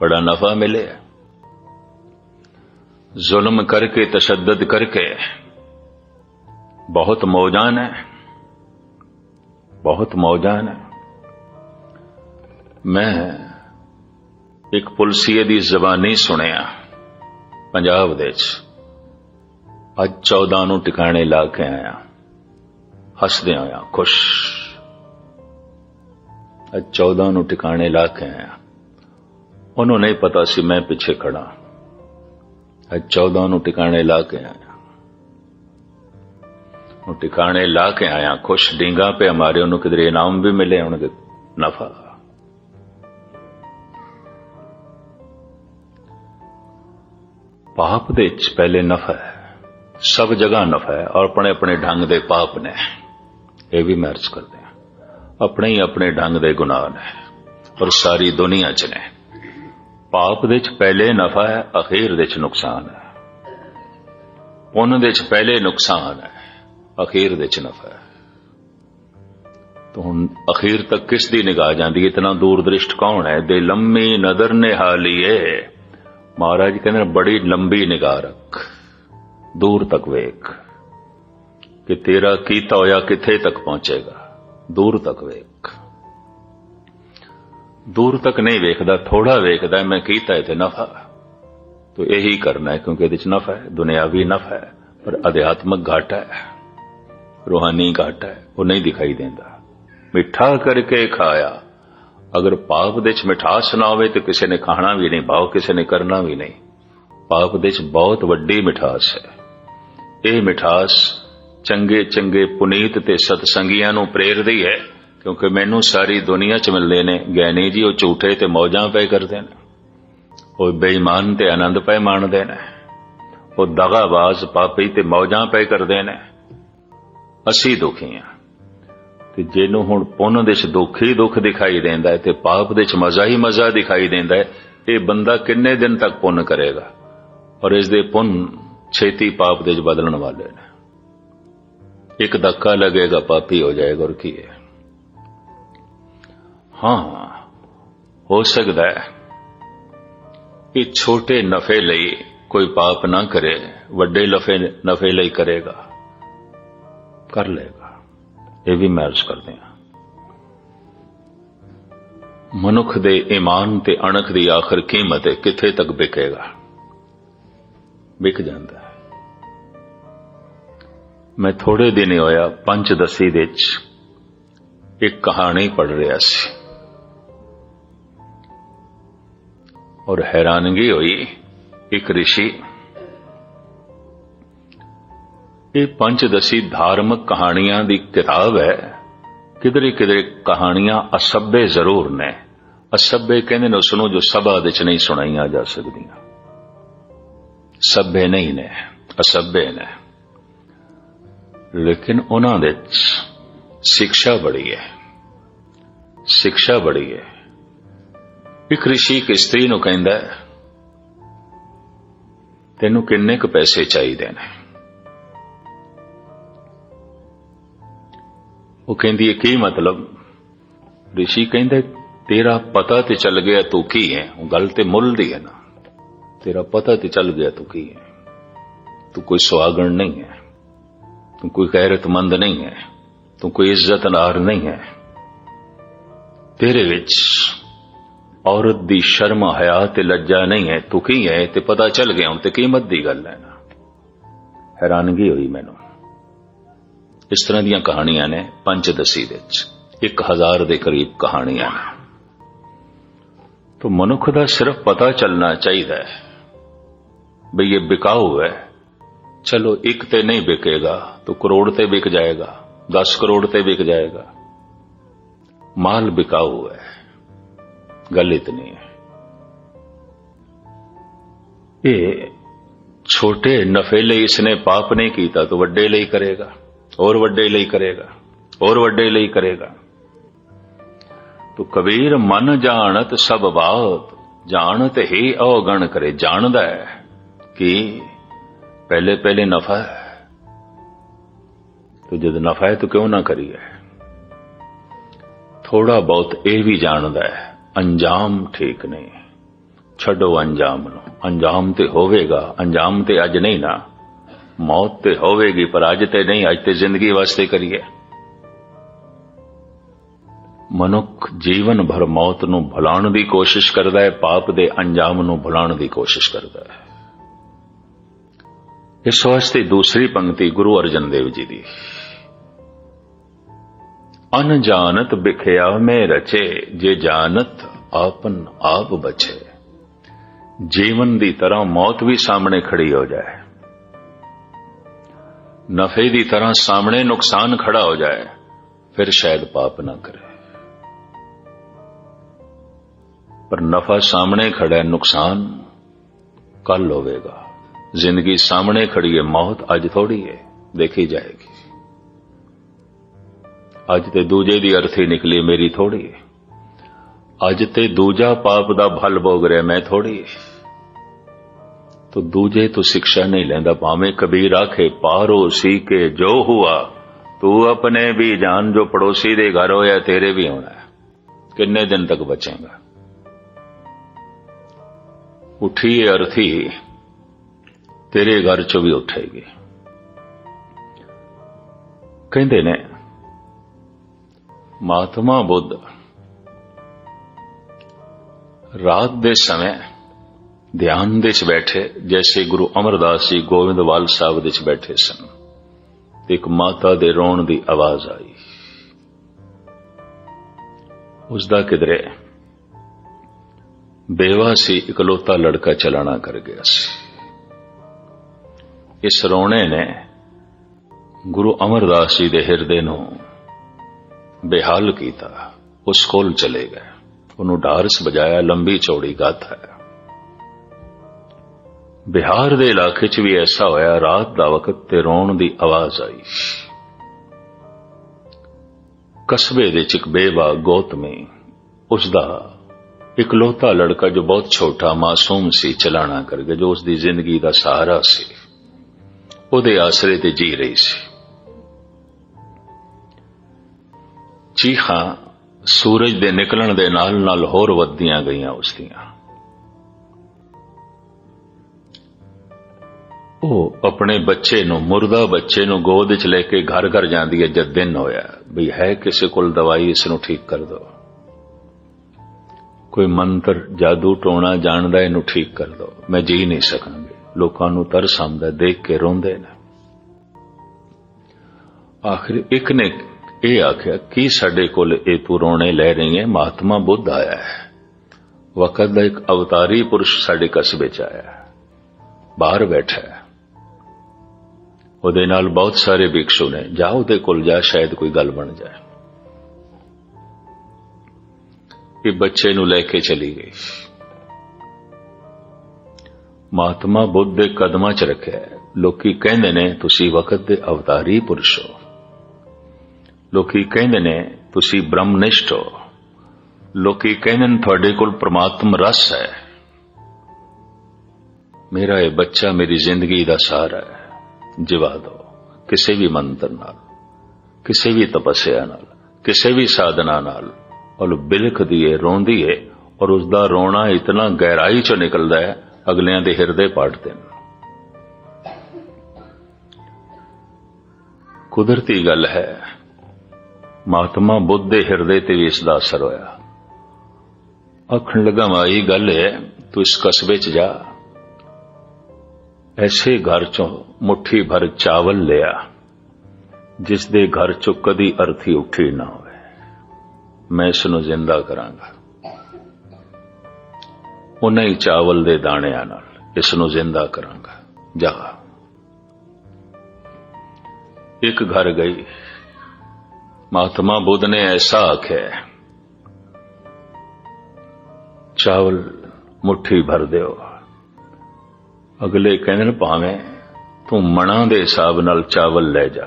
ਬੜਾ ਨਫਾ ਮਿਲਿਆ। ਜ਼ੁਲਮ ਕਰਕੇ ਤਸ਼ੱਦਦ ਕਰਕੇ। ਬਹੁਤ ਮੌਜਾਨ ਹੈ ਬਹੁਤ ਮੌਜਾਨ ਹੈ ਮੈਂ ਇੱਕ ਪੁਲਸੀਏ ਦੀ ਜ਼ਬਾਨੀ ਸੁਣਿਆ ਪੰਜਾਬ ਦੇ ਵਿੱਚ। ਅੱਜ 14 ਨੂੰ ਟਿਕਾਣੇ ਲਾ ਕੇ ਆਇਆ। ਹੱਸਦੇ ਆਇਆ, ਖੁਸ਼। ਅੱਜ 14 ਨੂੰ ਟਿਕਾਣੇ ਲਾ ਕੇ ਆਇਆ। ਉਹਨੂੰ ਨਹੀਂ ਪਤਾ ਸੀ ਮੈਂ ਪਿੱਛੇ ਖੜਾ ਅੱਜ 14 ਨੂੰ ਟਿਕਾਣੇ ਲਾ ਕੇ ਆਇਆ। ਉਹ ਟਿਕਾਣੇ ਲਾ ਕੇ ਆਇਆ, ਖੁਸ਼ ਡਿੰਗਾ ਪੇ ਹਮਾਰੇ ਉਹਨੂੰ ਕਿਧਰੇ ਇਨਾਮ ਵੀ ਮਿਲੇ ਉਹਨਾਂ ਦੇ ਨਫਾ। ਪਾਪ ਦੇ ਵਿੱਚ ਪਹਿਲੇ ਨਫਾ ਹੈ, ਸਭ ਜਗ੍ਹਾ ਨਫਾ ਹੈ, ਔਰ ਆਪਣੇ ਆਪਣੇ ਢੰਗ ਦੇ ਪਾਪ ਨੇ। ਇਹ ਵੀ ਮੈਂ ਅਰਜ਼ ਕਰਦੇ ਆ ਆਪਣੇ ਹੀ ਆਪਣੇ ਢੰਗ ਦੇ ਗੁਨਾਹ ਨੇ, ਔਰ ਸਾਰੀ ਦੁਨੀਆ 'ਚ ਨੇ। ਪਾਪ ਦੇ 'ਚ ਪਹਿਲੇ ਨਫਾ ਹੈ, ਅਖੀਰ ਦੇ 'ਚ ਨੁਕਸਾਨ ਹੈ। ਪੁੰਨ ਦੇ 'ਚ ਪਹਿਲੇ ਨੁਕਸਾਨ ਹੈ, ਅਖੀਰ ਦੇ 'ਚ ਨਫਾ ਹੈ। ਤਾਂ ਅਖੀਰ ਤੱਕ ਕਿਸ ਦੀ ਨਿਗਾਹ ਜਾਂਦੀ ਇਤਨਾ ਦੂਰ ਦ੍ਰਿਸ਼ਟ ਕੌਣ ਹੈ? ਦੇ ਲੰਮੀ ਨਜ਼ਰ ਨਿਹਾਲੀਏ ਮਹਾਰਾਜ ਕਹਿੰਦੇ ਨੇ, ਬੜੀ ਲੰਬੀ ਨਿਗਾਹ ਰੱਖ। ਦੂਰ ਤੱਕ ਵੇਖ। ਕਿ ਤੇਰਾ ਕੀਤਾ ਹੋਇਆ ਕਿੱਥੇ ਤੱਕ ਪਹੁੰਚੇਗਾ? ਦੂਰ ਤੱਕ ਵੇਖ। ਦੂਰ ਤੱਕ ਨਹੀਂ ਵੇਖਦਾ ਥੋੜਾ ਵੇਖਦਾ, ਮੈਂ ਕੀਤਾ ਹੈ ਤੇ ਨਫਾ। ਤੋ ਇਹੀ ਕਰਨਾ ਹੈ, ਕਿਉਂਕਿ ਇਹਦੇ ਚ ਨਫਾ ਹੈ, ਦੁਨਿਆਵੀ ਨਫਾ ਹੈ, ਪਰ ਅਧਿਆਤਮਕ ਘਾਟਾ ਹੈ। ਰੂਹਾਨੀ ਘਾਟਾ ਹੈ, ਉਹ ਨਹੀਂ ਦਿਖਾਈ ਦਿੰਦਾ। ਮਿੱਠਾ ਕਰਕੇ ਖਾਇਆ। ਅਗਰ ਪਾਪ ਦੇ ਚ ਮਿਠਾਸ ਨਾ ਹੋਵੇ ਤੇ ਕਿਸੇ ਨੇ ਖਾਣਾ ਵੀ ਨਹੀਂ, ਭਾਵ ਕਿਸੇ ਨੇ ਕਰਨਾ ਵੀ ਨਹੀਂ। ਪਾਪ ਦੇ ਚ ਬਹੁਤ ਵੱਡੀ ਮਿਠਾਸ ਹੈ। ਇਹ ਮਿਠਾਸ ਚੰਗੇ ਚੰਗੇ ਪੁਨੀਤ ਤੇ ਸਤਸੰਗੀਆਂ ਨੂੰ ਪ੍ਰੇਰਦੀ ਹੈ। ਕਿਉਂਕਿ ਮੈਨੂੰ ਸਾਰੀ ਦੁਨੀਆ ਚ ਮਿਲਦੇ ਨੇ। ਗਿਆਨੀ ਜੀ, ਉਹ ਝੂਠੇ ਤੇ ਮੌਜਾਂ ਪਏ ਕਰਦੇ ਨੇ। ਉਹ ਬੇਈਮਾਨ ਤੇ ਆਨੰਦ ਪਏ ਮਾਣਦੇ ਨੇ। ਉਹ ਦਗਾਬਾਜ਼, ਪਾਪੀ ਤੇ ਮੌਜਾਂ ਪਏ ਕਰਦੇ ਨੇ। ਅਸੀਂ ਦੁਖੀ ਹਾਂ। ਤੇ ਜਿਹਨੂੰ ਹੁਣ ਪੁੰਨ ਦੇ ਚ ਦੁੱਖ ਹੀ ਦੁੱਖ ਦਿਖਾਈ ਦਿੰਦਾ ਹੈ ਤੇ ਪਾਪ ਦੇ ਚ ਮਜ਼ਾ ਹੀ ਮਜ਼ਾ ਦਿਖਾਈ ਦਿੰਦਾ ਹੈ, ਇਹ ਬੰਦਾ ਕਿੰਨੇ ਦਿਨ ਤੱਕ ਪੁੰਨ ਕਰੇਗਾ? ਔਰ ਇਸ ਦੇ ਪੁੰਨ ਛੇਤੀ ਪਾਪ ਦੇ ਚ ਬਦਲਣ ਵਾਲੇ ਨੇ। ਇੱਕ ਧੱਕਾ ਲੱਗੇਗਾ, ਪਾਪੀ ਹੋ ਜਾਏਗਾ, ਔਰ ਕੀ ਹੈ? ਹਾਂ, ਹੋ ਸਕਦਾ ਹੈ ਕਿ ਛੋਟੇ ਨਫੇ ਲਈ ਕੋਈ ਪਾਪ ਨਾ ਕਰੇ, ਵੱਡੇ ਨਫੇ ਨਫੇ ਲਈ ਕਰੇਗਾ। ਕਰ ਲੇਗਾ ਇਹ ਵੀ ਮਰਜ਼ ਕਰਦੇ ਹਾਂ। ਮਨੁੱਖ ਦੇ ਈਮਾਨ ਤੇ ਅਣਖ ਦੀ ਆਖਰ ਕੀਮਤ ਹੈ ਕਿੱਥੇ ਤੱਕ ਵਿਕੇਗਾ? ਵਿਕ ਜਾਂਦਾ ਹੈ। ਮੈਂ ਥੋੜੇ ਦਿਨ ਹੋਇਆ ਪੰਜ ਦਸੀ ਦੇ ਵਿੱਚ ਇੱਕ ਕਹਾਣੀ ਪੜ ਰਿਹਾ ਸੀ। ਔਰ ਹੈਰਾਨਗੀ ਹੋਈ ਇੱਕ ઋષਿ ਇਹ ਪੰਚਦਸ਼ੀ ਧਾਰਮਿਕ ਕਹਾਣੀਆਂ ਦੀ ਕਿਤਾਬ ਹੈ। ਕਿਧਰੇ ਕਿਧਰੇ ਕਹਾਣੀਆਂ ਅਸੱਭੇ ਜ਼ਰੂਰ ਨੇ। ਅਸੱਭੇ ਕਹਿੰਦੇ ਨੇ ਉਸ ਨੂੰ ਜੋ ਸਭਾ ਦੇ ਚ ਨਹੀਂ ਸੁਣਾਈਆਂ ਜਾ ਸਕਦੀਆਂ। ਸੱਭੇ ਨਹੀਂ ਨੇ, ਅਸੱਭੇ ਨੇ। ਲੇਕਿਨ ਉਹਨਾਂ ਦੇ ਸਿੱਖਿਆ ਬੜੀ ਹੈ। ਸਿੱਖਿਆ ਬੜੀ ਹੈ। ਇੱਕ ਰਿਸ਼ੀ ਇੱਕ ਇਸਤਰੀ ਨੂੰ ਕਹਿੰਦਾ ਤੈਨੂੰ ਕਿੰਨੇ ਕੁ ਪੈਸੇ ਚਾਹੀਦੇ ਨੇ? ਉਹ ਕਹਿੰਦੀ ਹੈ, ਕੀ ਮਤਲਬ? ਰਿਸ਼ੀ ਕਹਿੰਦਾ ਤੇਰਾ ਪਤਾ ਤੇ ਚੱਲ ਗਿਆ ਤੂੰ ਕੀ ਹੈ? ਉਹ ਗੱਲ ਤੇ ਮੁੱਲ ਦੀ ਹੈ ਨਾ। ਤੇਰਾ ਪਤਾ ਤੇ ਚੱਲ ਗਿਆ ਤੂੰ ਕੀ ਹੈ? ਤੂੰ ਕੋਈ ਸੁਆਗਣ ਨਹੀਂ ਹੈ। ਤੂੰ ਕੋਈ ਗੈਰਤਮੰਦ ਨਹੀਂ ਹੈ। ਤੂੰ ਕੋਈ ਇੱਜ਼ਤਨਾਰ ਨਹੀਂ ਹੈ। ਤੇਰੇ ਵਿੱਚ ਔਰਤ ਦੀ ਸ਼ਰਮ ਹਯਾ ਤੇ ਲੱਜਾ ਨਹੀਂ ਹੈ ਤੂੰ ਕੀ ਹੈ ਤੇ ਪਤਾ ਚੱਲ ਗਿਆ ਹੁਣ ਤੇ ਕੀਮਤ ਦੀ ਗੱਲ ਹੈ ਨਾ। ਹੈਰਾਨਗੀ ਹੋਈ ਮੈਨੂੰ। ਇਸ ਤਰ੍ਹਾਂ ਦੀਆਂ ਕਹਾਣੀਆਂ ਨੇ ਪੰਜ ਦਸੀ ਦੇ ਵਿੱਚ 1000 ਦੇ ਕਰੀਬ ਕਹਾਣੀਆਂ ਨੇ। ਤਾਂ ਮਨੁੱਖ ਦਾ ਸਿਰਫ ਪਤਾ ਚੱਲਣਾ ਚਾਹੀਦਾ ਹੈ ਬਈ ਇਹ ਬਿਕਾਊ ਹੈ। ਚਲੋ ਇੱਕ ਤੇ ਨਹੀਂ ਵਿਕੇਗਾ, ਤਾਂ ਕਰੋੜ ਤੇ ਵਿਕ ਜਾਏਗਾ 10 ਕਰੋੜ ਤੇ ਵਿਕ ਜਾਏਗਾ। ਮਾਲ ਬਿਕਾਊ ਹੈ। गल इतनी है ये छोटे नफे ਲਈ ਇਸਨੇ ਪਾਪ ਨਹੀਂ ਕੀਤਾ ਤਾਂ ਵੱਡੇ ਲਈ ਕਰੇਗਾ और ਵੱਡੇ ਲਈ ਕਰੇਗਾ और ਵੱਡੇ ਲਈ ਕਰੇਗਾ ਤੋ ਕਬੀਰ ਮਨ ਜਾਣਤ ਸਭ ਬਾਤ ਜਾਣਤ ਹੀ ਔਗਣ ਕਰੇ ਜਾਣਦਾ ਹੈ ਕਿ ਪਹਿਲੇ ਪਹਿਲੇ ਨਫਾ ਹੈ ਤੋ ਜਦ ਨਫਾ ਹੈ ਤਾਂ ਕਿਉਂ ਨਾ ਕਰੀਏ ਥੋੜਾ ਬਹੁਤ ਇਹ ਵੀ ਜਾਣਦਾ ਹੈ ਅੰਜਾਮ ਠੀਕ ਨਹੀਂ ਛੱਡੋ ਅੰਜਾਮ ਨੂੰ। ਅੰਜਾਮ ਤੇ ਹੋਵੇਗਾ। ਅੰਜਾਮ ਤੇ ਅੱਜ ਨਹੀਂ ਨਾ। ਮੌਤ ਤੇ ਹੋਵੇਗੀ, ਪਰ ਅੱਜ ਤੇ ਨਹੀਂ। ਅੱਜ ਤੇ ਜ਼ਿੰਦਗੀ ਵਾਸਤੇ ਕਰੀਏ। ਮਨੁੱਖ ਜੀਵਨ ਭਰ ਮੌਤ ਨੂੰ ਭੁਲਾਉਣ ਦੀ ਕੋਸ਼ਿਸ਼ ਕਰਦਾ ਹੈ, ਪਾਪ ਦੇ ਅੰਜਾਮ ਨੂੰ ਭੁਲਾਉਣ ਦੀ ਕੋਸ਼ਿਸ਼ ਕਰਦਾ ਹੈ। ਇਸ ਵਾਸਤੇ ਦੂਸਰੀ ਪੰਕਤੀ ਗੁਰੂ ਅਰਜਨ ਦੇਵ ਜੀ ਦੀ। ਅਨਜਾਨਤ ਬਿਖਿਆ ਮੈਂ ਰਚੇ, ਜੇ ਜਾਣਤ ਆਪਨ ਆਪ ਬਚੇ। ਜੀਵਨ ਦੀ ਤਰ੍ਹਾਂ ਮੌਤ ਵੀ ਸਾਹਮਣੇ ਖੜੀ ਹੋ ਜਾਏ। ਨਫੇ ਦੀ ਤਰ੍ਹਾਂ ਸਾਹਮਣੇ ਨੁਕਸਾਨ ਖੜਾ ਹੋ ਜਾਏ, ਫਿਰ ਸ਼ਾਇਦ ਪਾਪ ਨਾ ਕਰੇ। ਪਰ ਨਫਾ ਸਾਹਮਣੇ ਖੜਾ ਹੈ ਨੁਕਸਾਨ ਕੱਲ ਹੋਵੇਗਾ। ਜ਼ਿੰਦਗੀ ਸਾਹਮਣੇ ਖੜੀ ਹੈ ਮੌਤ, ਅੱਜ ਥੋੜੀ ਹੈ ਦੇਖੀ ਜਾਏਗੀ। ਅੱਜ ਤੇ ਦੂਜੇ ਦੀ ਅਰਥੀ ਨਿਕਲੀ ਮੇਰੀ ਥੋੜੀ ਅੱਜ ਤੇ ਦੂਜਾ ਪਾਪ ਦਾ ਫਲ ਭੋਗ ਰਿਹਾ ਮੈਂ ਥੋੜੀ ਤੋ ਦੂਜੇ ਤੋਂ ਸਿੱਖਿਆ ਨਹੀਂ ਲੈਂਦਾ, ਭਾਵੇਂ ਕਬੀਰ ਆਖੇ, ਪਾਰੋ ਸੀ ਕੇ ਜੋ ਹੁਆ, ਤੂੰ ਆਪਣੇ ਵੀ ਜਾਨ ਜੋ ਪੜੋਸੀ ਦੇ ਘਰ ਹੋਇਆ, ਤੇਰੇ ਵੀ ਹੋਣਾ ਕਿੰਨੇ ਦਿਨ ਤੱਕ ਬਚੇਗਾ? ਉਠੀ ਅਰਥੀ, ਤੇਰੇ ਘਰ ਚੋਂ ਵੀ ਉੱਠੇਗੀ। ਕਹਿੰਦੇ ਨੇ ਮਹਾਤਮਾ ਬੁੱਧ। ਰਾਤ ਦੇ ਸਮੇਂ ਧਿਆਨ ਦੇ ਵਿੱਚ ਬੈਠੇ ਜੈਸੇ ਗੁਰੂ ਅਮਰਦਾਸ ਜੀ ਗੋਬਿੰਦਵਾਲ ਸਾਹਿਬ ਦੇ ਵਿੱਚ ਬੈਠੇ ਸਨ। ਤੇ ਇੱਕ ਮਾਤਾ ਦੇ ਰੋਣ ਦੀ ਆਵਾਜ਼ ਆਈ। ਉਸ ਦਾ ਕਿਧਰੇ ਬੇਵਾ ਸੀ, ਇਕਲੌਤਾ ਲੜਕਾ ਚਲਾਣਾ ਕਰ ਗਿਆ ਸੀ। ਇਸ ਰੋਣੇ ਨੇ ਗੁਰੂ ਅਮਰਦਾਸ ਜੀ ਦੇ ਹਿਰਦੇ ਨੂੰ ਬੇਹਾਲ ਕੀਤਾ। ਉਸ ਕੋਲ ਚਲੇ ਗਏ। ਉਹਨੂੰ ਢਾਰਸ ਵਜਾਇਆ ਲੰਬੀ ਚੌੜੀ ਗਾਥਾ ਹੈ। ਬਿਹਾਰ ਦੇ ਇਲਾਕੇ 'ਚ ਵੀ ਐਸਾ ਹੋਇਆ, ਰਾਤ ਦਾ ਵਕਤ ਤੇ ਰੋਣ ਦੀ ਆਵਾਜ਼ ਆਈ। ਕਸਬੇ ਦੇ ਚ ਇੱਕ ਗੌਤਮੀ ਉਸ ਦਾ ਇਕਲੌਤਾ ਲੜਕਾ ਜੋ ਬਹੁਤ ਛੋਟਾ, ਮਾਸੂਮ ਸੀ, ਚਲਾਣਾ ਕਰਕੇ ਜੋ ਉਸ ਦੀ ਜ਼ਿੰਦਗੀ ਦਾ ਸਹਾਰਾ ਸੀ। ਉਹਦੇ ਆਸਰੇ ਤੇ ਜੀ ਰਹੀ ਸੀ। ਚੀਖਾਂ ਸੂਰਜ ਦੇ ਨਿਕਲਣ ਦੇ ਨਾਲ ਨਾਲ ਹੋਰ ਵੱਧਦੀਆਂ ਗਈਆਂ ਉਸ ਦੀਆਂ। ਉਹ ਆਪਣੇ ਬੱਚੇ ਨੂੰ, ਮੁਰਦਾ ਬੱਚੇ ਨੂੰ ਗੋਦ ਵਿੱਚ ਲੈ ਕੇ ਘਰ ਘਰ ਜਾਂਦੀ ਹੈ, ਜਦ ਦਿਨ ਹੋਇਆ, ਵੀ ਹੈ ਕਿਸੇ ਕੋਲ ਦਵਾਈ, ਇਸ ਨੂੰ ਠੀਕ ਕਰ ਦੋ। ਕੋਈ ਮੰਤਰ, ਜਾਦੂ ਟੋਣਾ ਜਾਣਦਾ ਇਹਨੂੰ ਠੀਕ ਕਰ ਦੋ। ਮੈਂ ਜੀ ਨਹੀਂ ਸਕਾਂਗੇ। ਲੋਕਾਂ ਨੂੰ ਤਰਸ ਆਉਂਦਾ, ਦੇਖ ਕੇ ਰੋਂਦੇ ਨੇ। ਆਖਿਰ ਇੱਕ ਨੇ ਇਹ ਆਖਿਆ, ਕਿ ਸਾਡੇ ਕੋਲ ਇਹ ਤੂੰ ਲੈ ਰਹੀ ਹੈ ਮਹਾਤਮਾ ਬੁੱਧ ਆਇਆ ਹੈ? ਵਕਤ ਦਾ ਇੱਕ ਅਵਤਾਰੀ ਪੁਰਸ਼ ਸਾਡੇ ਕਸਬੇ ਚ ਆਇਆ ਬਾਹਰ ਬੈਠਾ ਹੈ। ਉਹਦੇ ਨਾਲ ਬਹੁਤ ਸਾਰੇ ਭਿਕਸ਼ੂ ਨੇ, ਜਾ ਉਹਦੇ ਕੋਲ ਜਾ, ਸ਼ਾਇਦ ਕੋਈ ਗੱਲ ਬਣ ਜਾਏ। ਇਹ ਬੱਚੇ ਨੂੰ ਲੈ ਕੇ ਚਲੀ ਗਈ। ਮਹਾਤਮਾ ਬੁੱਧ ਦੇ ਕਦਮਾਂ 'ਚ ਰੱਖਿਆ ਲੋਕੀ ਕਹਿੰਦੇ ਨੇ, ਤੁਸੀਂ ਵਕਤ ਦੇ ਅਵਤਾਰੀ ਪੁਰਸ਼ ਹੋ। ਲੋਕੀ ਕਹਿੰਦੇ ਨੇ, ਤੁਸੀਂ ਬ੍ਰਹਮਨਿਸ਼ਟ ਹੋ। ਲੋਕੀ ਕਹਿੰਦੇ ਨੇ, ਤੁਹਾਡੇ ਕੋਲ ਪ੍ਰਮਾਤਮ ਰਸ ਹੈ। ਮੇਰਾ ਇਹ ਬੱਚਾ ਮੇਰੀ ਜ਼ਿੰਦਗੀ ਦਾ ਸਹਾਰਾ ਹੈ, ਜਿਵਾ ਦੋ। ਕਿਸੇ ਵੀ ਮੰਤਰ ਨਾਲ, ਕਿਸੇ ਵੀ ਤਪੱਸਿਆ ਨਾਲ, ਕਿਸੇ ਵੀ ਸਾਧਨਾ ਨਾਲ ਉਹ ਬਿਲਕਦੀ ਹੈ ਰੋਂਦੀ ਹੈ ਔਰ ਉਸ ਦਾ ਰੋਣਾ ਇਤਨਾ ਗਹਿਰਾਈ ਚੋਂ ਨਿਕਲਦਾ ਹੈ, ਅਗਲਿਆਂ ਦੇ ਹਿਰਦੇ ਪਾੜਦੇ ਨੇ ਕੁਦਰਤੀ ਗੱਲ ਹੈ ਮਹਾਤਮਾ ਬੁੱਧ ਦੇ ਹਿਰਦੇ ਤੇ ਵੀ ਇਸ ਦਾ ਅਸਰ ਹੋਇਆ। ਆਖਣ ਲੱਗਾ ਮਾਈ ਗੱਲ ਹੈ, ਤੂੰ ਇਸ ਕਸਬੇ 'ਚ ਜਾ। ਐਸੇ ਘਰ ਚੋਂ ਮੁਠੀ ਭਰ ਚਾਵਲ ਲਿਆ, ਜਿਸ ਦੇ ਘਰ ਚੋਂ ਕਦੀ ਅਰਥੀ ਉੱਠੀ ਨਾ ਹੋਵੇ। ਮੈਂ ਇਸ ਨੂੰ ਜ਼ਿੰਦਾ ਕਰਾਂਗਾ। ਉਹਨਾਂ ਹੀ ਚਾਵਲ ਦੇ ਦਾਣਿਆਂ ਨਾਲ ਇਸ ਨੂੰ ਜ਼ਿੰਦਾ ਕਰਾਂਗਾ। ਜਾ। ਇੱਕ ਘਰ ਗਈ। ਮਹਾਤਮਾ ਬੁੱਧ ਨੇ ਐਸਾ ਆਖਿਆ ਚਾਵਲ ਮੁੱਠੀ ਭਰ ਦਿਓ। ਅਗਲੇ ਕਹਿੰਦੇ ਨੇ ਭਾਵੇਂ ਤੂੰ ਮਣਾ ਦੇ ਹਿਸਾਬ ਨਾਲ ਚਾਵਲ ਲੈ ਜਾ,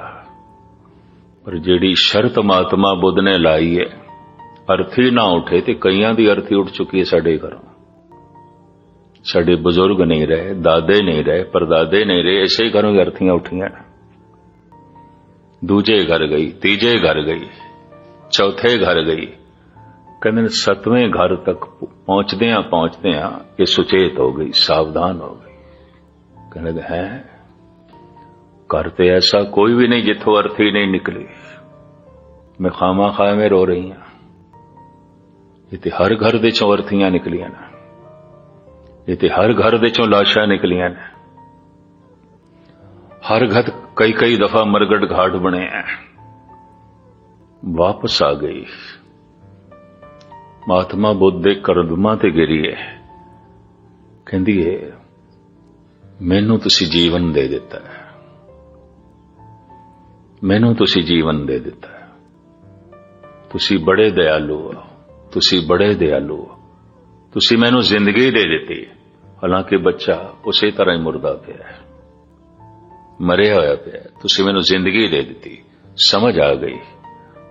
ਪਰ ਜਿਹੜੀ ਸ਼ਰਤ ਮਹਾਤਮਾ ਬੁੱਧ ਨੇ ਲਾਈ ਹੈ, ਅਰਥੀ ਨਾ ਉਠੇ ਤੇ ਕਈਆਂ ਦੀ ਅਰਥੀ ਉੱਠ ਚੁੱਕੀ ਹੈ ਸਾਡੇ ਘਰੋਂ। ਸਾਡੇ ਬਜ਼ੁਰਗ ਨਹੀਂ ਰਹੇ, ਦਾਦੇ ਨਹੀਂ ਰਹੇ, ਪਰਦਾਦੇ ਨਹੀਂ ਰਹੇ ਐਸੇ ਘਰੋਂ ਹੀ ਅਰਥੀਆਂ ਉੱਠੀਆਂ। ਦੂਜੇ ਘਰ ਗਈ, ਤੀਜੇ ਘਰ ਗਈ, ਚੌਥੇ ਘਰ ਗਈ। ਕਹਿੰਦੇ ਨੇ, ਸਤਵੇਂ ਘਰ ਤੱਕ ਪਹੁੰਚਦਿਆਂ ਪਹੁੰਚਦਿਆਂ ਇਹ ਸੁਚੇਤ ਹੋ ਗਈ, ਸਾਵਧਾਨ ਹੋ ਗਈ। ਕਹਿੰਦੇ ਹੈ? ਘਰ ਤੇ ਐਸਾ ਕੋਈ ਵੀ ਨਹੀਂ ਜਿੱਥੋਂ ਅਰਥੀ ਨਹੀਂ ਨਿਕਲੀ। ਮੈਂ ਖਾਮਾ ਖਾਵੇਂ ਰੋ ਰਹੀ ਹਾਂ। ਇਹ ਤੇ ਹਰ ਘਰ ਦੇ ਚੋਂ ਅਰਥੀਆਂ ਨਿਕਲੀਆਂ ਨੇ। ਇਹ ਤੇ ਹਰ ਘਰ ਦੇ ਚੋਂ ਲਾਸ਼ਾਂ ਨਿਕਲੀਆਂ ਨੇ। ਹਰ ਘਰ ਕਈ ਕਈ ਦਫਾ ਮਰਗੜ ਘਾਟ ਬਣੇ ਐ। ਵਾਪਸ ਆ ਗਈ। ਮਹਾਤਮਾ ਬੁੱਧ ਦੇ ਕਰਦਮਾਂ ਤੇ ਗਿਰੀ ਹੈ ਕਹਿੰਦੀ ਹੈ ਮੈਨੂੰ ਤੁਸੀਂ ਜੀਵਨ ਦੇ ਦਿੱਤਾ ਹੈ ਮੈਨੂੰ ਤੁਸੀਂ ਜੀਵਨ ਦੇ ਦਿੱਤਾ ਹੈ ਤੁਸੀਂ ਬੜੇ ਦਿਆਲੂ ਹੋ। ਤੁਸੀਂ ਬੜੇ ਦਿਆਲੂ ਹੋ। ਤੁਸੀਂ ਮੈਨੂੰ ਜ਼ਿੰਦਗੀ ਦੇ ਦਿੱਤੀ ਹਾਲਾਂਕਿ ਬੱਚਾ ਉਸੇ ਤਰ੍ਹਾਂ ਹੀ ਮੁਰਦਾ ਪਿਆ ਹੈ ਮਰਿਆ ਹੋਇਆ ਪਿਆ। ਤੁਸੀਂ ਮੈਨੂੰ ਜ਼ਿੰਦਗੀ ਦੇ ਦਿੱਤੀ। ਸਮਝ ਆ ਗਈ।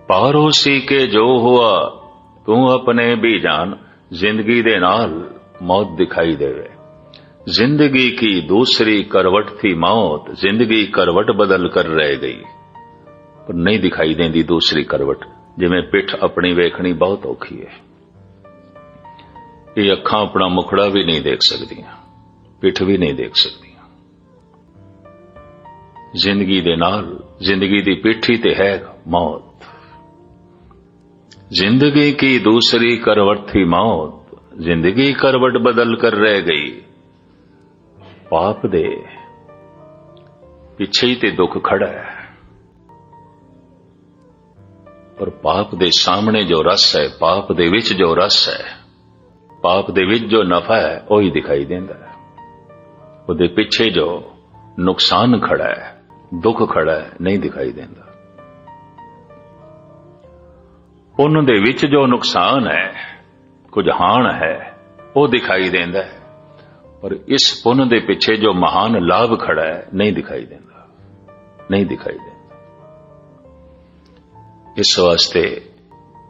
ਪਾਰੋਸੀ ਕੇ ਜੋ ਹੁਆ, ਤੂੰ ਆਪਣੇ ਵੀ ਜਾਨ ਜ਼ਿੰਦਗੀ ਦੇ ਨਾਲ ਮੌਤ ਦਿਖਾਈ ਦੇਵੇ। ਜ਼ਿੰਦਗੀ ਕੀ ਦੂਸਰੀ ਕਰਵਟ ਥੀ ਮੌਤ, ਜ਼ਿੰਦਗੀ ਕਰਵਟ ਬਦਲ ਕਰ ਰਹਿ ਗਈ। ਪਰ ਨਹੀਂ ਦਿਖਾਈ ਦਿੰਦੀ ਦੂਸਰੀ ਕਰਵਟ, ਜਿਵੇਂ ਪਿੱਠ ਆਪਣੀ ਵੇਖਣੀ ਬਹੁਤ ਔਖੀ ਹੈ। ਇਹ ਅੱਖਾਂ ਆਪਣਾ ਮੁਖੜਾ ਵੀ ਨਹੀਂ ਦੇਖ ਸਕਦੀਆਂ, ਪਿੱਠ ਵੀ ਨਹੀਂ ਦੇਖ ਸਕਦੀਆਂ। ਜ਼ਿੰਦਗੀ ਦੇ ਨਾਲ, ਜ਼ਿੰਦਗੀ ਦੀ ਪਿੱਠੀ ਤੇ ਹੈ ਮੌਤ। ਜ਼ਿੰਦਗੀ ਕੀ ਦੂਸਰੀ ਕਰਵਟ ਥੀ ਮੌਤ? ਜ਼ਿੰਦਗੀ ਕਰਵਟ ਬਦਲ ਕਰ ਰਹਿ ਗਈ। ਪਾਪ ਦੇ ਪਿੱਛੇ ਹੀ ਤੇ ਦੁੱਖ ਖੜਾ ਹੈ। ਪਰ ਪਾਪ ਦੇ ਸਾਹਮਣੇ ਜੋ ਰਸ ਹੈ, ਪਾਪ ਦੇ ਵਿੱਚ ਜੋ ਰਸ ਹੈ, ਪਾਪ ਦੇ ਵਿੱਚ ਜੋ ਨਫਾ ਹੈ, ਉਹ ਹੀ ਦਿਖਾਈ ਦਿੰਦਾ ਹੈ। ਉਹਦੇ ਪਿੱਛੇ ਜੋ ਨੁਕਸਾਨ ਖੜਾ ਹੈ। ਦੁੱਖ ਖੜਾ ਹੈ, ਨਹੀਂ ਦਿਖਾਈ ਦਿੰਦਾ। ਪੁੰਨ ਦੇ ਵਿੱਚ ਜੋ ਨੁਕਸਾਨ ਹੈ, ਕੁਝ ਹਾਨ ਹੈ, ਉਹ ਦਿਖਾਈ ਦਿੰਦਾ ਹੈ। ਪਰ ਇਸ ਪੁੰਨ ਦੇ ਪਿੱਛੇ ਜੋ ਮਹਾਨ ਲਾਭ ਖੜਾ ਹੈ, ਨਹੀਂ ਦਿਖਾਈ ਦਿੰਦਾ। ਨਹੀਂ ਦਿਖਾਈ ਦਿੰਦਾ। ਇਸ ਵਾਸਤੇ